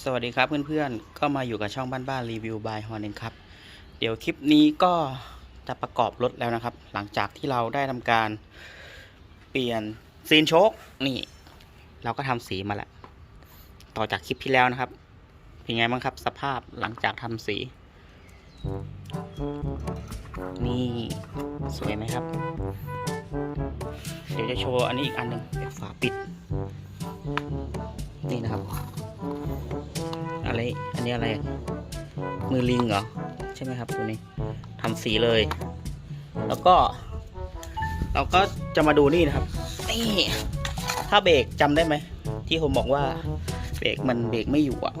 สวัสดีครับเพื่อนๆ ก็มาอยู่กับช่องบ้านบ้านรีวิวบายฮอนเองครับ เดี๋ยวคลิปนี้ก็จะประกอบรถแล้วนะครับ หลังจากที่เราได้ทำการเปลี่ยนซีนโชคนี่ เราก็ทำสีมาแล้ว ต่อจากคลิปที่แล้วนะครับ เป็นไงบ้างครับ สภาพหลังจากทำสี นี่สวยไหมครับ เดี๋ยวจะโชว์อันนี้อีกอันหนึ่งเป็นฝาปิด นี่นะครับ นนี้อะไร มือลิงเหรอ ใช่ไหมครับตัวนี้ทำสีเลย แล้วก็ เราก็จะมาดูนี่นะครับ นี่ถ้าเบรกจำได้ไหม ที่ผมบอกว่าเบรกมันเบรกไม่อยู่อะ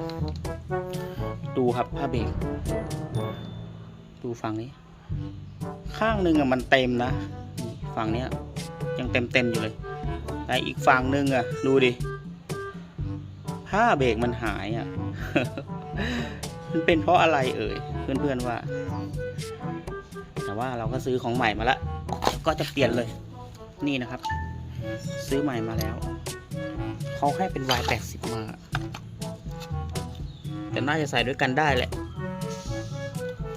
ดูครับถ้าเบรกดูฝั่งนี้ ข้างหนึ่งอะมันเต็มนะฝั่งเนี้ยยังเต็มเต็มอยู่เลยแต่อีกฝั่งหนึ่งอะดูดิถ้าเบรกมันหายอะ มันเป็นเพราะอะไรเอ่ยเพื่อนๆว่า แต่ว่าเราก็ซื้อของใหม่มาล้วก็จะเปลี่ยนเลย นี่นะครับ ซื้อใหม่มาแล้วเขาให้เป็น Y80 มา แต่น่าจะใส่ด้วยกันได้แหละ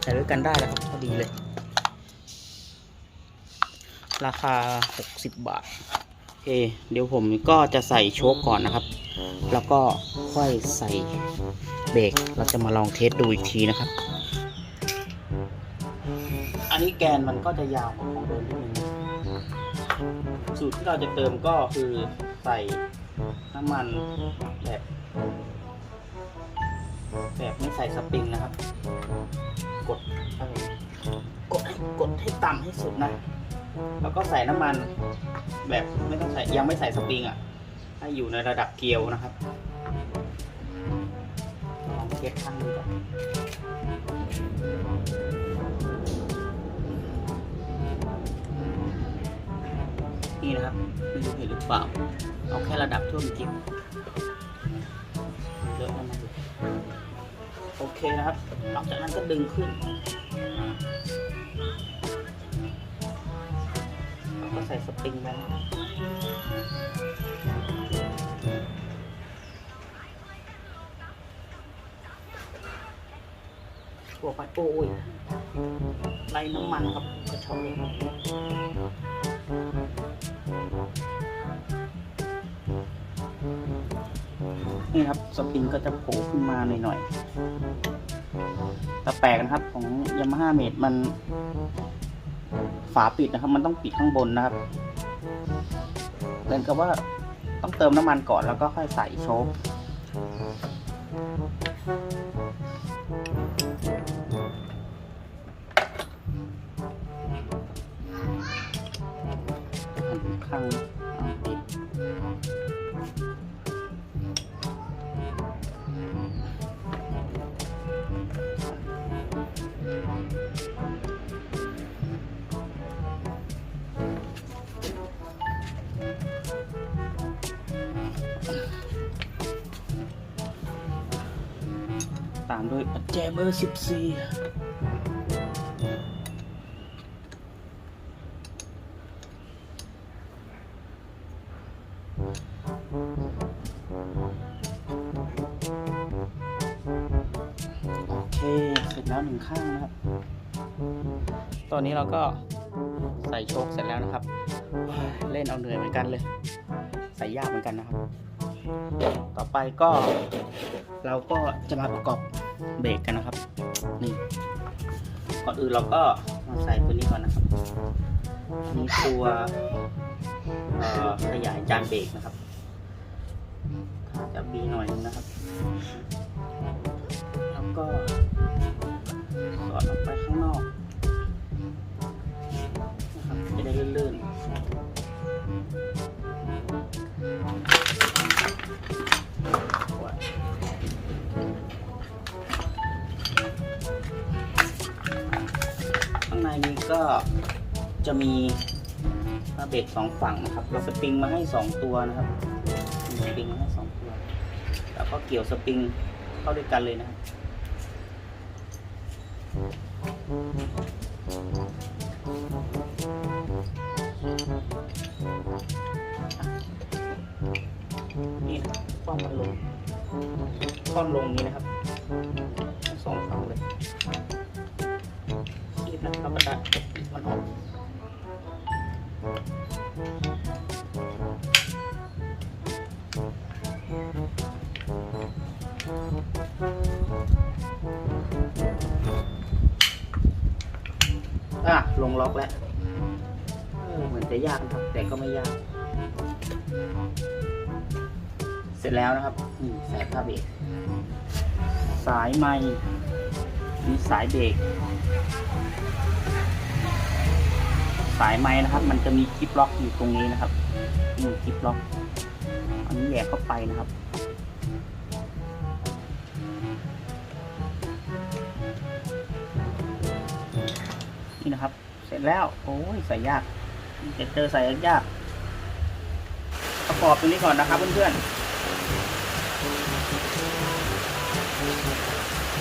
ใส่ด้วยกันได้แล้วครับพอดีเลย ราคา60บาท โอเค เดี๋ยวผมก็จะใส่โชคก่อนนะครับ แล้วก็ค่อยใส่เบรกเราจะมาลองเทสดูอีกทีนะครับ อันนี้แกนมันก็จะยาวกว่าของเดิมนิดนึงสูตรที่เราจะเติมก็คือใส่น้ำมันแบบแบบไม่ใส่สปริงนะครับ กดกดให้กดให้ต่ำให้สุดนะ แล้วก็ใส่น้ำมันแบบไม่ต้องใส่ยังไม่ใส่สปริงอะ ให้อยู่ในระดับเกลียวนะครับลองเช็คข้างนี้ก่อนนี่นะครับไม่รู้เห็นหรือเปล่า เอาแค่ระดับท่วมจิ๊บเยอะแล้วนะโอเคนะครับ หลังจากนั้นก็ดึงขึ้น ใส่สปริงไปนะครัวไปโอ้ยไล่น้ำมันครับกระชอกเลยนี่ครับสปริงก็จะโผล่ขึ้นมาหน่อยๆแต่แปลกนะครับของ Yamaha m a d e มัน ฝาปิดนะครับ มันต้องปิดข้างบนนะครับเหมือนกับว่าต้องเติมน้ำมันก่อนแล้วก็ค่อยใส่โชคามด้วยปัจแจเบอร์สิบสี่โอเค เสร็จแล้วหนึ่งข้างนะครับ ตอนนี้เราก็ใส่โชคเสร็จแล้วนะครับ เล่นเอาเหนื่อยเหมือนกันเลย ใส่ยากเหมือนกันนะครับ ต่อไปก็ เราก็จะมาประกอบเบรกกันนะครับ นี่ ก่อนอื่นเราก็มาใส่ตัวนี้ก่อนนะครับอันนี่ตัวขยายจานเบรกนะครับจะบีหน่อยนึงนะครับ แล้วก็สอดออกไปข้างนอกนะครับจะได้ลื่นๆ ก็จะมีผ้าเบรกสองฝั่งนะครับ เราสปริงมาให้สองตัวนะครับสปริงมาให้สองตัว แล้วก็เกี่ยวสปริงเข้าด้วยกันเลยนะครับนี่นะความมันลงท่อนลงนี้นะครับ ลงล็อกแล้วเหมือนจะยากนะครับ แต่ก็ไม่ยาก เสร็จแล้วนะครับนี่สายผ้าเบรกสายไม้มีสายเบรกสายไม้นะครับ มันจะมีคลิปล็อกอยู่ตรงนี้นะครับนี่คลิปล็อก อันนี้แหยกเข้าไปนะครับนี่นะครับ ร็จแล้ว โอ้ยใส่ยากจะเจอใส่ยาก ประกอบตรงนี้ก่อนนะครับเพื่อนๆ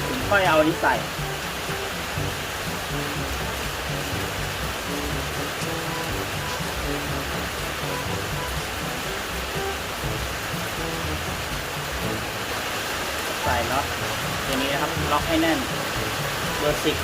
ถึงค่อยเอาอันนี้ใส่ใส่น็อตตัวนี้นะครับ ล็อกให้แน่นเบอร์สิบ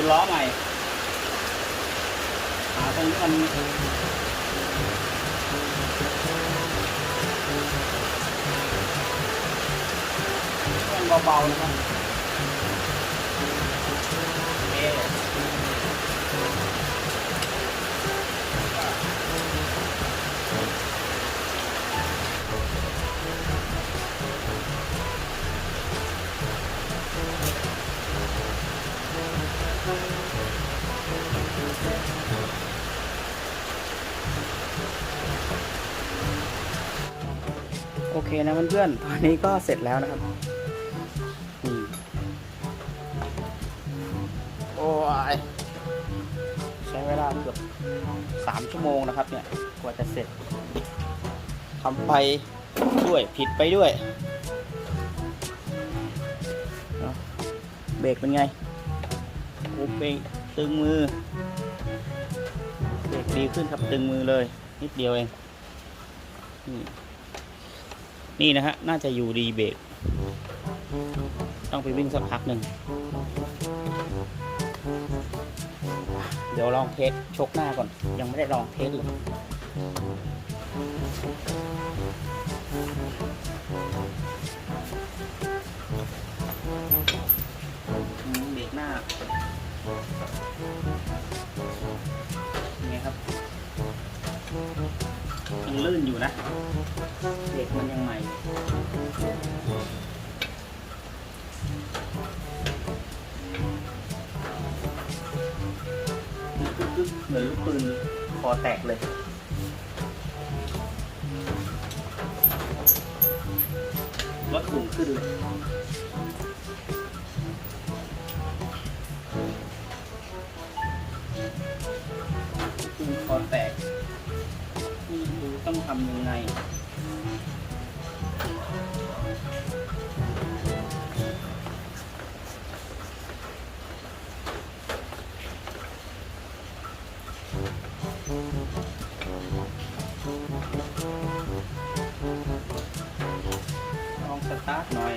คืนล้อใหม่หาตรงนี้มันเบาๆนะครับ นะเพื่อนๆ ตอนนี้ก็เสร็จแล้วนะครับโอ้ยใช้เวลาเกือบสามชั่วโมงนะครับเนี่ย กว่าจะเสร็จทำไปด้วยผิดไปด้วย เบรกเป็นไงโอ้เบรกตึงมือ เบรกดีขึ้นครับตึงมือเลย นิดเดียวเองนี่ นี่นะฮะ น่าจะอยู่ดีเบรกต้องไปวิ่งสักพักหนึ่ง เดี๋ยวลองเทสชกหน้าก่อน ยังไม่ได้ลองเทสเลยเบรกหน้าังลื่นอยู่นะเด็กมันยังใหม่เหมือนลูกปืนคอแตกเลยรถขุ่ขึ้นเลย ทำยังไงลองสตาร์ทหน่อย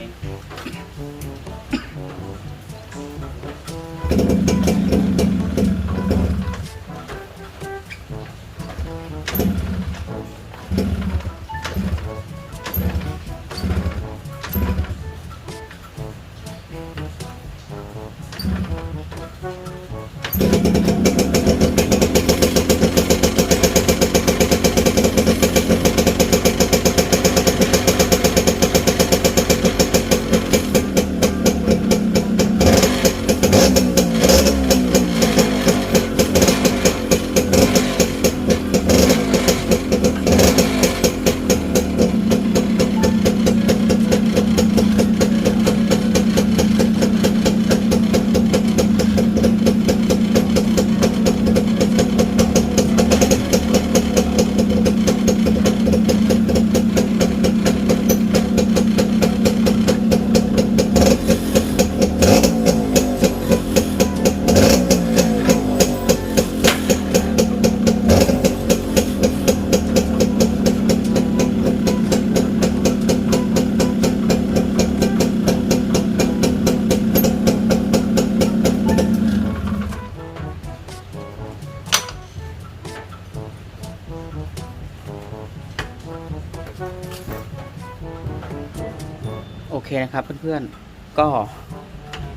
เคนะครับเพื่อนๆ ก็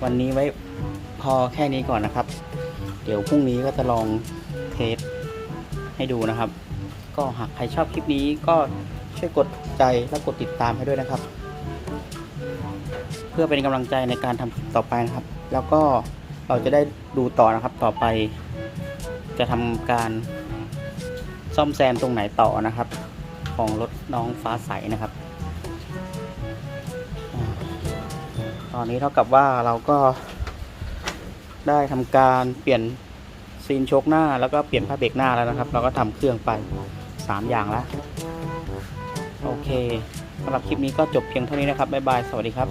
วันนี้ไว้พอแค่นี้ก่อนนะครับ เดี๋ยวพรุ่งนี้ก็จะลองเทสให้ดูนะครับ ก็หากใครชอบคลิปนี้ก็ช่วยกดใจและกดติดตามให้ด้วยนะครับ เพื่อเป็นกำลังใจในการทำคลิปต่อไปนะครับ แล้วก็เราจะได้ดูต่อนะครับต่อไป จะทำการซ่อมแซมตรงไหนต่อนะครับ ของรถน้องฟ้าใสนะครับ ตอนนี้เท่ากับว่าเราก็ได้ทำการเปลี่ยนซีนชกหน้าแล้วก็เปลี่ยนผ้าเบรกหน้าแล้วนะครับ เราก็ทำเครื่องไป 3 อย่างแล้ว โอเคสำหรับคลิปนี้ก็จบเพียงเท่านี้นะครับบ๊ายบาย สวัสดีครับ